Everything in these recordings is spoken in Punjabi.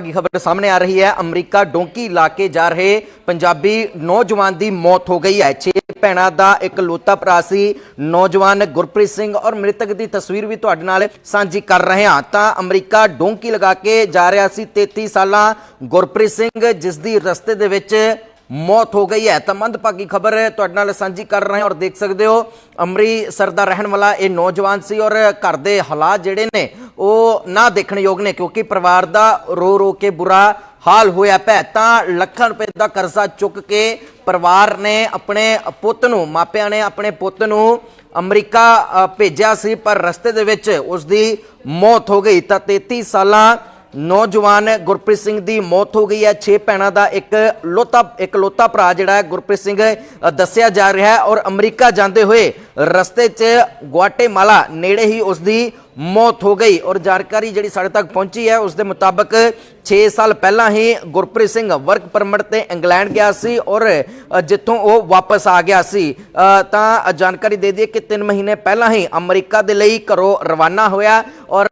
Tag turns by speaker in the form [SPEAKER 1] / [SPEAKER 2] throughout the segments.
[SPEAKER 1] ਦੀ ਖਬਰ ਸਾਹਮਣੇ ਆ ਰਹੀ ਹੈ। ਅਮਰੀਕਾ ਡੋਂਕੀ ਲਾ ਕੇ ਜਾ ਰਹੇ ਪੰਜਾਬੀ ਨੌਜਵਾਨ ਦੀ ਮੌਤ ਹੋ ਗਈ ਹੈ। ਛੇ ਭੈਣਾਂ ਦਾ ਇੱਕ ਲੋਤਾ ਭਰਾ ਸੀ। ਨੌਜਵਾਨ ਗੁਰਪ੍ਰੀਤ ਸਿੰਘ ਔਰ ਮ੍ਰਿਤਕ ਦੀ ਤਸਵੀਰ ਵੀ ਤੁਹਾਡੇ ਨਾਲ ਸਾਂਝੀ ਕਰ ਰਹੇ ਹਾਂ। ਤਾਂ ਅਮਰੀਕਾ ਡੋਂਕੀ ਲਗਾ ਕੇ ਜਾ ਰਿਹਾ ਸੀ। 33 ਸਾਲਾਂ ਗੁਰਪ੍ਰੀਤ ਸਿੰਘ, ਜਿਸ ਦੀ ਰਸਤੇ ਦੇ ਵਿੱਚ ਮੌਤ ਹੋ ਗਈ ਹੈ। ਤਾਂ ਮੰਦਭਾਗੀ ਖਬਰ ਤੁਹਾਡੇ ਨਾਲ ਸਾਂਝੀ ਕਰ ਰਹੇ ਹਾਂ ਔਰ ਦੇਖ ਸਕਦੇ ਹੋ, ਅੰਮ੍ਰਿਤਸਰ ਦਾ ਰਹਿਣ ਵਾਲਾ ਇਹ ਨੌਜਵਾਨ ਸੀ ਔਰ ਘਰ ਦੇ ਹਾਲਾਤ ਜਿਹੜੇ ਨੇ, ਉਹ ਨਾ ਦੇਖਣ ਯੋਗ ਨੇ ਕਿਉਂਕਿ ਪਰਿਵਾਰ ਦਾ ਰੋ ਰੋ ਕੇ ਬੁਰਾ ਹਾਲ ਹੋਇਆ ਪੈ ਤਾਂ ਲੱਖਾਂ ਰੁਪਏ ਦਾ ਕਰਜ਼ਾ ਚੁੱਕ ਕੇ ਪਰਿਵਾਰ ਨੇ ਆਪਣੇ ਪੁੱਤ ਨੂੰ, ਮਾਪਿਆਂ ਨੇ ਆਪਣੇ ਪੁੱਤ ਨੂੰ ਅਮਰੀਕਾ ਭੇਜਿਆ ਸੀ, ਪਰ ਰਸਤੇ ਦੇ ਵਿੱਚ ਉਸ ਦੀ ਮੌਤ ਹੋ ਗਈ। ਤਾਂ 33 ਸਾਲਾਂ ਨੌਜਵਾਨ ਗੁਰਪ੍ਰੀਤ ਸਿੰਘ ਦੀ ਮੌਤ ਹੋ ਗਈ ਹੈ। 6 ਭੈਣਾਂ ਦਾ ਇੱਕ ਲੋਤਾ ਇੱਕ ਲੋਤਾ ਭਰਾ ਜਿਹੜਾ ਹੈ ਗੁਰਪ੍ਰੀਤ ਸਿੰਘ ਦੱਸਿਆ ਜਾ ਰਿਹਾ ਹੈ ਔਰ ਅਮਰੀਕਾ ਜਾਂਦੇ ਹੋਏ ਰਸਤੇ 'ਚ ਗੁਆਟੇਮਾਲਾ ਨੇੜੇ ਹੀ ਉਸ ਦੀ ਮੌਤ ਹੋ ਗਈ ਔਰ ਜਾਣਕਾਰੀ ਜਿਹੜੀ ਸਾਡੇ ਤੱਕ ਪਹੁੰਚੀ ਹੈ ਉਸ ਦੇ ਮੁਤਾਬਕ 6 ਸਾਲ ਪਹਿਲਾਂ ਹੀ ਗੁਰਪ੍ਰੀਤ ਸਿੰਘ ਵਰਕ ਪਰਮਿਟ ਤੇ ਇੰਗਲੈਂਡ ਗਿਆ ਸੀ ਔਰ ਜਿੱਥੋਂ ਉਹ ਵਾਪਸ ਆ ਗਿਆ ਸੀ। ਤਾਂ ਜਾਣਕਾਰੀ ਦੇ ਦਈਏ ਕਿ 3 ਮਹੀਨੇ ਪਹਿਲਾਂ ਹੀ ਅਮਰੀਕਾ ਦੇ ਲਈ ਘਰੋਂ ਰਵਾਨਾ ਹੋਇਆ ਔਰ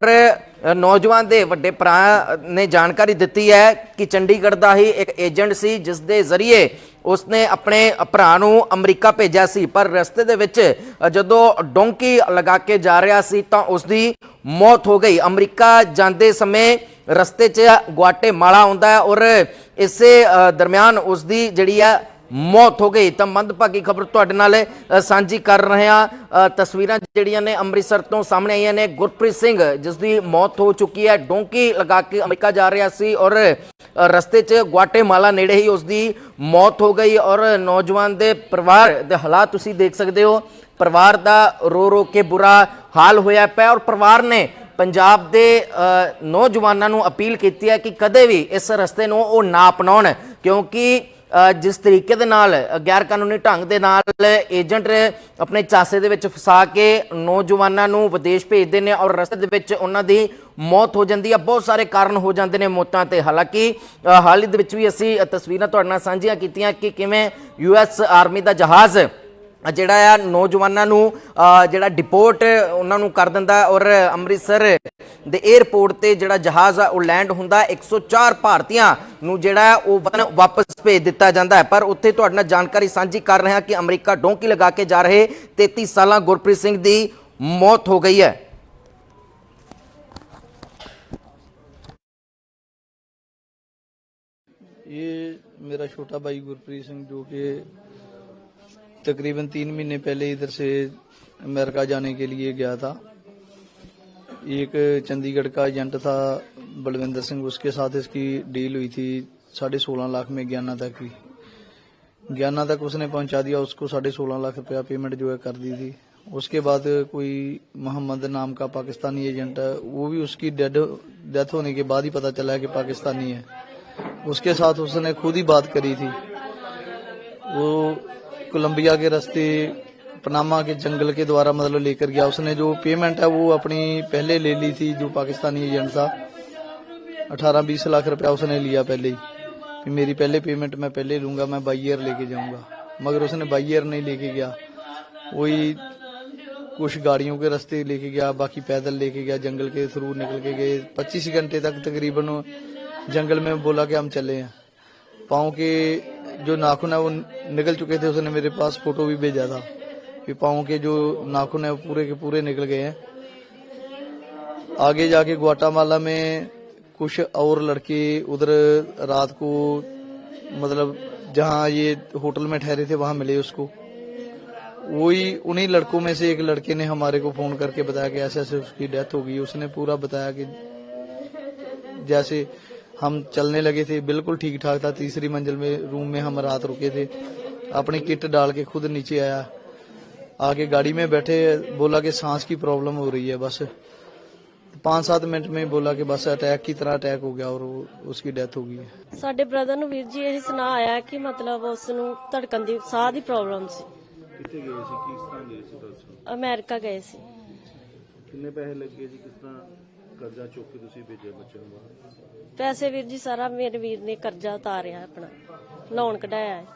[SPEAKER 1] ਨੌਜਵਾਨ ਦੇ ਵੱਡੇ ਭਰਾ ਨੇ ਜਾਣਕਾਰੀ ਦਿੱਤੀ ਹੈ ਕਿ ਚੰਡੀਗੜ੍ਹ ਦਾ ਹੀ ਇੱਕ ਏਜੰਟ ਸੀ, ਜਿਸ ਦੇ ਜ਼ਰੀਏ ਉਸਨੇ ਆਪਣੇ ਭਰਾ ਨੂੰ ਅਮਰੀਕਾ ਭੇਜਿਆ ਸੀ, ਪਰ ਰਸਤੇ ਦੇ ਵਿੱਚ ਜਦੋਂ ਡੋਂਕੀ ਲਗਾ ਕੇ ਜਾ ਰਿਹਾ ਸੀ, ਤਾਂ ਉਸਦੀ ਮੌਤ ਹੋ ਗਈ। ਅਮਰੀਕਾ ਜਾਂਦੇ ਸਮੇਂ ਰਸਤੇ 'ਚ ਗੁਆਟੇ ਗੁਆਟੇਮਾਲਾ ਆਉਂਦਾ ਹੈ ਔਰ ਇਸੇ ਦਰਮਿਆਨ ਉਸਦੀ ਜਿਹੜੀ ਹੈ ਮੌਤ ਹੋ ਗਈ। ਤਾਂ ਮੰਦਭਾਗੀ ਖਬਰ ਤੁਹਾਡੇ ਨਾਲ ਸਾਂਝੀ ਕਰ ਰਹੇ ਹਾਂ। ਤਸਵੀਰਾਂ ਜਿਹੜੀਆਂ ਨੇ ਅੰਮ੍ਰਿਤਸਰ ਤੋਂ ਸਾਹਮਣੇ ਆਈਆਂ ਨੇ। ਗੁਰਪ੍ਰੀਤ ਸਿੰਘ ਜਿਸ ਦੀ ਮੌਤ ਹੋ ਚੁੱਕੀ ਹੈ। ਡੋਂਕੀ ਲਗਾ ਕੇ ਅਮਰੀਕਾ ਜਾ ਰਿਹਾ ਸੀ ਔਰ ਰਸਤੇ 'ਚ ਗੁਆਟੇਮਾਲਾ ਨੇੜੇ ਹੀ ਉਸ ਦੀ ਮੌਤ ਹੋ ਗਈ। ਔਰ ਨੌਜਵਾਨ ਦੇ ਪਰਿਵਾਰ ਦੇ ਹਾਲਾਤ ਤੁਸੀਂ ਦੇਖ ਸਕਦੇ ਹੋ। ਪਰਿਵਾਰ ਦਾ ਰੋ ਰੋ ਕੇ ਬੁਰਾ ਹਾਲ ਹੋਇਆ ਪਿਆ ਔਰ ਪਰਿਵਾਰ ਨੇ ਪੰਜਾਬ ਦੇ ਨੌਜਵਾਨਾਂ ਨੂੰ ਅਪੀਲ ਕੀਤੀ ਹੈ ਕਿ ਕਦੇ ਵੀ ਇਸ ਰਸਤੇ ਨੂੰ ਉਹ ਨਾ ਅਪਣਾਉਣ। ਕਿਉਂਕਿ ਜਿਸ ਤਰੀਕੇ ਦੇ ਨਾਲ ਗੈਰ ਕਾਨੂੰਨੀ ਢੰਗ ਦੇ ਨਾਲ ਏਜੰਟ ਆਪਣੇ ਚਾਸੇ ਦੇ ਵਿੱਚ ਫਸਾ ਕੇ ਨੌਜਵਾਨਾਂ ਨੂੰ ਵਿਦੇਸ਼ ਭੇਜਦੇ ਨੇ ਔਰ ਰਸਤੇ ਦੇ ਵਿੱਚ ਉਹਨਾਂ ਦੀ ਮੌਤ ਹੋ ਜਾਂਦੀ ਹੈ ਬਹੁਤ ਸਾਰੇ ਕਾਰਨ ਹੋ ਜਾਂਦੇ ਨੇ ਮੌਤਾਂ ਤੇ। ਹਾਲਾਂਕਿ ਹਾਲ ਹੀ ਦੇ ਵਿੱਚ ਵੀ ਅਸੀਂ ਤਸਵੀਰਾਂ ਤੁਹਾਡੇ ਨਾਲ ਸਾਂਝੀਆਂ ਕੀਤੀਆਂ ਕਿ ਕਿਵੇਂ ਯੂਐਸ ਆਰਮੀ ਦਾ ਜਹਾਜ਼ ਜਿਹੜਾ ਆ ਨੌਜਵਾਨਾਂ ਨੂੰ ਜਿਹੜਾ ਡਿਪੋਰਟ ਉਹਨਾਂ ਨੂੰ ਕਰ ਦਿੰਦਾ ਔਰ ਅੰਮ੍ਰਿਤਸਰ ਦੇ 에ਅਰਪੋਰਟ ਤੇ ਜਿਹੜਾ ਜਹਾਜ਼ ਆ, ਉਹ ਲੈਂਡ ਹੁੰਦਾ 104 ਭਾਰਤੀਆਂ ਨੂੰ ਜਿਹੜਾ ਉਹ ਵਤਨ ਵਾਪਸ ਭੇਜ ਦਿੱਤਾ ਜਾਂਦਾ ਹੈ। ਪਰ ਉੱਥੇ ਤੁਹਾਡੇ ਨਾਲ ਜਾਣਕਾਰੀ ਸਾਂਝੀ ਕਰ ਰਹੇ ਹਾਂ ਕਿ ਅਮਰੀਕਾ ਡੋਂਕੀ ਲਗਾ ਕੇ ਜਾ ਰਹੇ 33 ਸਾਲਾਂ ਗੁਰਪ੍ਰੀਤ ਸਿੰਘ ਦੀ ਮੌਤ ਹੋ ਗਈ ਹੈ।
[SPEAKER 2] ਮੇਰਾ ਛੋਟਾ ਬਾਈ ਗੁਰਪ੍ਰੀਤ ਸਿੰਘ ਜੋ ਕਿ تقریباً تین مہینے پہلے ادھر سے امریکہ جانے کے لیے گیا تھا۔ ایک چندی گڑھ کا ایجنٹ تھا بلوندر سنگھ، اس کے ساتھ اس کی ڈیل ہوئی تھی ساڑھے سولہ لاکھ میں گیانا تک کی۔ گیانا تک اس نے پہنچا دیا، اس کو ساڑھے سولہ لاکھ روپیہ پیمنٹ جو ہے کر دی تھی۔ اس کے بعد کوئی محمد نام کا پاکستانی ایجنٹ ہے، وہ بھی اس کی ڈیڈ، ڈیتھ ہونے کے بعد ہی پتا چلا کہ پاکستانی ہے۔ اس کے ساتھ اس نے خود ہی بات کری تھی۔ وہ کولمبیا کے رستے پناما کے جنگل کے دوارا مطلب لے کر گیا۔ اس نے جو پیمنٹ ہے وہ اپنی پہلے لے لی تھی، جو پاکستانی ایجنٹ تھا۔ اٹھارہ بیس لاکھ روپیہ اس نے لیا پہلے ہی۔ میری پہلے پیمنٹ میں پہلے لوں گا، میں بائی ایئر لے کے جاؤں گا۔ مگر اس نے بائی ایئر نہیں لے کے گیا۔ وہی کچھ گاڑیوں کے راستے لے کے گیا، باقی پیدل لے کے گیا، جنگل کے تھرو نکل کے گئے۔ پچیس گھنٹے تک تقریباً جنگل میں بولا کہ ہم چلے ہیں۔ پاؤں کے جو ناخن ہے وہ نکل چکے تھے، اس نے میرے پاس فوٹو بھی بھیجا تھا۔ کہ پاؤں کے جو ناخن ہے وہ پورے کے پورے نکل گئے ہیں۔ آگے جا کے گواٹا مالا میں کچھ اور لڑکے ادھر رات کو مطلب جہاں یہ ہوٹل میں ٹھہرے تھے، وہاں ملے اس کو۔ وہی انہی لڑکوں میں سے ایک لڑکے نے ہمارے کو فون کر کے بتایا کہ ایسے ایسے اس کی ڈیتھ ہوگی اس نے پورا بتایا کہ جیسے हम चलने लगे थे बिल्कुल ठीक ठाक था तीसरी मंजिल में रूम में हम रात रुके थे अपनी किट डाल के खुद नीचे आया आगे गाड़ी में बैठे बोला कि सांस की प्रॉब्लम हो रही है बस पाँच सात मिनट में बोला कि बस अटैक की तरह अटैक हो गया और वो, उसकी डेथ हो गई है
[SPEAKER 3] ਸਾਡੇ ਬ੍ਰਦਰ ਨੂੰ ਵੀਰ ਜੀ ਇਹ ਸੁਣਾ ਆਇਆ ਕਿ ਮਤਲਬ ਉਸ ਨੂੰ ਧੜਕਣ ਦੀ ਸਾਹ ਦੀ ਪ੍ਰੋਬਲਮ ਸੀ
[SPEAKER 4] ਕਿੱਥੇ ਗਏ ਸੀ ਕਿਸ ਤਰ੍ਹਾਂ ਗਏ ਸੀ ਦੱਸੋ
[SPEAKER 3] ਅਮਰੀਕਾ ਗਏ ਸੀ
[SPEAKER 4] ਕਿੰਨੇ ਪੈਸੇ ਲੱਗੇ ਜੀ ਕਿਸ ਤਰ੍ਹਾਂ ਕਰਜ਼ਾ ਚੁੱਕ ਕੇ ਤੁਸੀਂ ਭੇਜਿਆ ਬੱਚੇ ਨੂੰ ਬਾਹਰ?
[SPEAKER 3] ਪੈਸੇ ਵੀਰ ਜੀ ਸਾਰਾ ਮੇਰੇ ਵੀਰ ਨੇ ਕਰਜ਼ਾ ਉਤਾਰਿਆ ਆਪਣਾ। ਲੋਨ ਕਢਾਇਆ ਹੈ।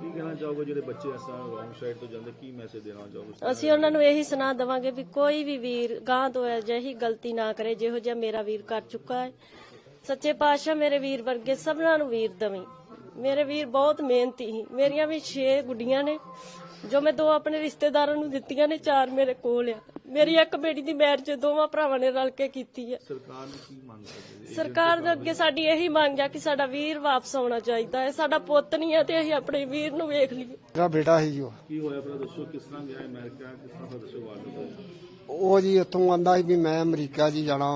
[SPEAKER 4] ਕੀ ਕਹਿਣਾ ਚਾਹੋਗੇ ਜਿਹੜੇ ਬੱਚੇ ਤਰ੍ਹਾਂ ਰੋਂਗ ਸਾਈਡ ਤੋਂ ਜਾਂਦੇ ਕੀ ਮੈਸੇਜ ਦੇਣਾ ਚਾਹੋਗੇ
[SPEAKER 3] ਅਸੀਂ ਉਹਨਾਂ ਨੂੰ ਇਹੀ ਸੁਣਾ ਦੇਵਾਂਗੇ ਵੀ ਕੋਈ ਵੀ ਵੀਰ ਗਾਂ ਤੋਂ ਅਜਿਹੀ ਗਲਤੀ ਨਾ ਕਰੇ ਜਿਹੋ ਜਿਹਾ ਮੇਰਾ ਵੀਰ ਕਰ ਚੁੱਕਾ ਹੈ। ਸੱਚੇ ਪਾਤਸ਼ਾਹ ਮੇਰੇ ਵੀਰ ਵਰਗੇ ਸਭਨਾਂ ਨੂੰ ਵੀਰ ਦਵੀਂ। ਮੇਰੇ ਵੀਰ ਬਹੁਤ ਮਿਹਨਤੀ ਸੀ। ਮੇਰੀਆਂ ਵੀ 6 ਗੁੱਡੀਆਂ ਨੇ ਜੋ ਮੈਂ ਦੋ ਆਪਣੇ ਰਿਸ਼ਤੇਦਾਰਾਂ ਨੂੰ ਦਿੱਤੀਆਂ ਨੇ ਚਾਰ ਮੇਰੇ ਕੋਲ ਆ। ਮੇਰੀ ਇੱਕ ਬੇਟੀ ਦੀ ਮੈਰਿਜ ਦੋਵਾਂ ਭਰਾਵਾਂ ਨੇ ਰਲ ਕੇ ਕੀਤੀ ਹੈ
[SPEAKER 4] ਸਰਕਾਰ ਨੂੰ ਕੀ ਮੰਗ ਕਰਦੇ ਜੀ?
[SPEAKER 3] ਸਰਕਾਰ ਦੇ ਅੱਗੇ ਸਾਡੀ ਇਹੀ ਮੰਗ ਆ ਕਿ ਸਾਡਾ ਵੀਰ ਵਾਪਸ ਆਉਣਾ ਚਾਹੀਦਾ ਹੈ। ਸਾਡਾ ਪੁੱਤ ਨਹੀਂ ਹੈ ਤੇ ਅਸੀਂ ਆਪਣੇ ਵੀਰ ਨੂੰ ਵੇਖ ਲਈਏ।
[SPEAKER 5] ਮੇਰਾ ਬੇਟਾ ਸੀ ਜੀ ਉਹ।
[SPEAKER 4] ਕੀ ਹੋਇਆ ਪਹਿਲਾਂ ਦੱਸੋ ਕਿਸ ਤਰ੍ਹਾਂ ਗਿਆ ਅਮਰੀਕਾ? ਕਿਸ ਤਰ੍ਹਾਂ ਦਾ ਦੱਸੋ ਵਾਰ ਨੂੰ
[SPEAKER 5] ਉਹ ਜੀ ਇੱਥੋਂ ਆਂਦਾ ਸੀ ਵੀ ਮੈਂ ਅਮਰੀਕਾ 'ਚ ਹੀ ਜਾਣਾ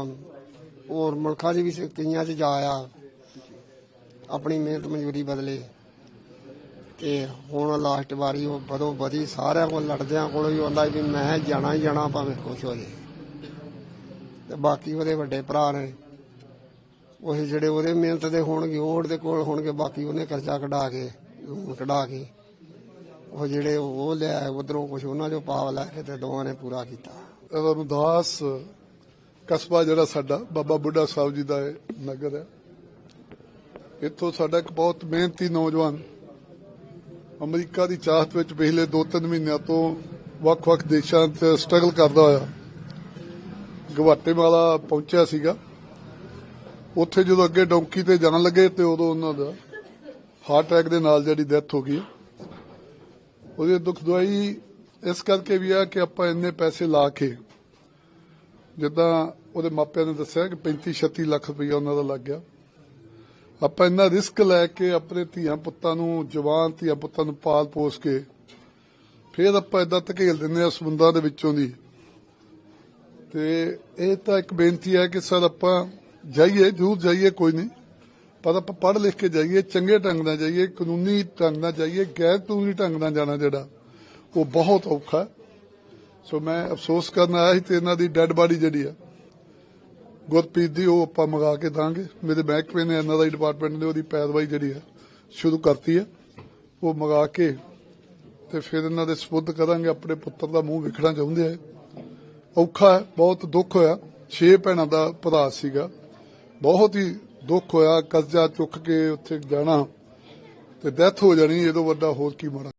[SPEAKER 5] ਹੋਰ ਮੁਲਕਾਂ 'ਚ ਵੀ ਕਈਆਂ 'ਚ ਜਾ ਆ ਆਪਣੀ ਮਿਹਨਤ ਮਜ਼ਦੂਰੀ ਬਦਲੇ ਤੇ ਹੁਣ ਲਾਸਟ ਵਾਰੀ ਉਹ ਬਦੋ ਬਦੀ ਸਾਰਿਆਂ ਕੋਲ ਲੜਦਿਆਂ ਕੋਲ ਹੀ ਆਂਦਾ ਵੀ ਮੈਂ ਜਾਣਾ ਹੀ ਜਾਣਾ ਭਾਵੇਂ ਕੁਛ ਹੋ ਜੇ। ਤੇ ਬਾਕੀ ਉਹਦੇ ਵੱਡੇ ਭਰਾ ਨੇ। ਉਹ ਜਿਹੜੇ ਉਹਦੇ ਮਿਹਨਤ ਦੇ ਹੋਣਗੇ, ਉਹ ਉਹਦੇ ਕੋਲ ਹੋਣਗੇ, ਬਾਕੀ ਉਹਨੇ ਕਰਜ਼ਾ ਕਢਾ ਕੇ ਲੋਨ ਕਢਾ ਕੇ। ਉਹ ਜਿਹੜੇ ਉਹ ਲਿਆ ਉਧਰੋਂ ਕੁਝ ਉਹਨਾਂ ਚੋਂ ਪਾਵ ਲੈ ਕੇ ਤੇ ਦੋਵਾਂ ਨੇ ਪੂਰਾ ਕੀਤਾ।
[SPEAKER 6] ਰਮਦਾਸ ਕਸਬਾ ਜਿਹੜਾ ਸਾਡਾ, ਬਾਬਾ ਬੁੱਢਾ ਸਾਹਿਬ ਜੀ ਦਾ ਨਗਰ ਹੈ। ਇੱਥੋਂ ਸਾਡਾ ਇੱਕ ਬਹੁਤ ਮਿਹਨਤੀ ਨੌਜਵਾਨ ਅਮਰੀਕਾ ਦੀ ਚਾਹਤ ਵਿੱਚ ਪਿਛਲੇ 2-3 ਮਹੀਨਿਆਂ ਤੋਂ ਵੱਖ-ਵੱਖ ਦੇਸ਼ਾਂ 'ਚ ਸਟਰਗਲ ਕਰਦਾ ਹੋਇਆ, ਗਵਾਟੇਮਾਲਾ ਪਹੁੰਚਿਆ ਸੀਗਾ। ਉੱਥੇ ਜਦੋਂ ਅੱਗੇ ਡੌਂਕੀ ਤੇ ਜਾਣ ਲੱਗੇ ਤੇ ਉਦੋਂ ਉਹਨਾਂ ਦਾ ਹਾਰਟ ਅਟੈਕ ਦੇ ਨਾਲ ਜਿਹੜੀ ਡੈਥ ਹੋ ਗਈ। ਉਹਦੀ ਦੁੱਖ ਦੁਆਈ ਇਸ ਕਰਕੇ ਵੀ ਆ ਕਿ ਆਪਾਂ ਇੰਨੇ ਪੈਸੇ ਲਾ ਕੇ ਜਿੱਦਾਂ ਉਹਦੇ ਮਾਪਿਆਂ ਨੇ ਦੱਸਿਆ ਕਿ 35 36 ਲੱਖ ਰੁਪਈਆ ਉਹਨਾਂ ਦਾ ਲੱਗ ਗਿਆ। ਆਪਾਂ ਇੰਨਾ ਰਿਸਕ ਲੈ ਕੇ ਆਪਣੇ ਧੀਆਂ ਪੁੱਤਾਂ ਨੂੰ, ਜਵਾਨ ਧੀਆਂ ਪੁੱਤਾਂ ਨੂੰ ਪਾਲ ਪੋਸ ਕੇ ਫਿਰ ਆਪਾਂ ਇਦਾਂ ਧਕੇਲ ਦਿੰਦੇ ਆ ਸਮੁੰਦਰਾਂ ਦੇ ਵਿੱਚੋਂ ਦੀ। ਤੇ ਇਹ ਤਾਂ ਇੱਕ ਬੇਨਤੀ ਹੈ ਕਿ ਸਰ ਆਪਾਂ ਜਾਈਏ, ਜ਼ਰੂਰ ਜਾਈਏ ਕੋਈ ਨਹੀਂ, ਪਰ ਆਪਾਂ ਪੜ੍ਹ ਲਿਖ ਕੇ ਜਾਈਏ, ਚੰਗੇ ਢੰਗ ਨਾਲ ਜਾਈਏ, ਕਾਨੂੰਨੀ ਢੰਗ ਨਾਲ ਜਾਈਏ, ਗੈਰ ਕਾਨੂੰਨੀ ਢੰਗ ਨਾਲ ਜਾਣਾ ਜਿਹੜਾ, ਉਹ ਬਹੁਤ ਔਖਾ ਸੋ ਮੈਂ ਅਫਸੋਸ ਕਰਨ ਆਇਆ ਸੀ ਤੇ ਇਹਨਾਂ ਦੀ ਡੈੱਡ ਬਾਡੀ ਜਿਹੜੀ ਆ ਗੁਰਪ੍ਰੀਤ ਦੀ ਉਹ ਆਪਾਂ ਮੰਗਾ ਕੇ ਦਾਂਗੇ। ਮੇਰੇ ਮਹਿਕਮੇ ਨੇ ਇਹਨਾਂ ਦਾ ਡਿਪਾਰਟਮੈਂਟ ਨੇ ਉਹਦੀ ਪੈਰਵਾਈ ਜਿਹੜੀ ਆ ਸ਼ੁਰੂ ਕਰਤੀ ਹੈ। ਉਹ ਮੰਗਾ ਕੇ ਤੇ ਫਿਰ ਇਹਨਾਂ ਦੇ ਸਪੁੱਧ ਕਰਾਂਗੇ, ਆਪਣੇ ਪੁੱਤਰ ਦਾ ਮੂੰਹ ਵਿਖਣਾ ਚਾਹੁੰਦੇ ਆ। ਔਖਾ ਹੈ, ਬਹੁਤ ਦੁੱਖ ਹੋਇਆ। ਛੇ ਭੈਣਾਂ ਦਾ ਭਰਾ ਸੀਗਾ। ਬਹੁਤ ਹੀ ਦੁੱਖ ਹੋਇਆ, ਕਰਜ਼ਾ ਚੁੱਕ ਕੇ ਉੱਥੇ ਜਾਣਾ ਤੇ ਡੈਥ ਹੋ ਜਾਣੀ ਇਹ ਵੱਡਾ ਹੋਰ ਕੀ ਮਾੜਾ।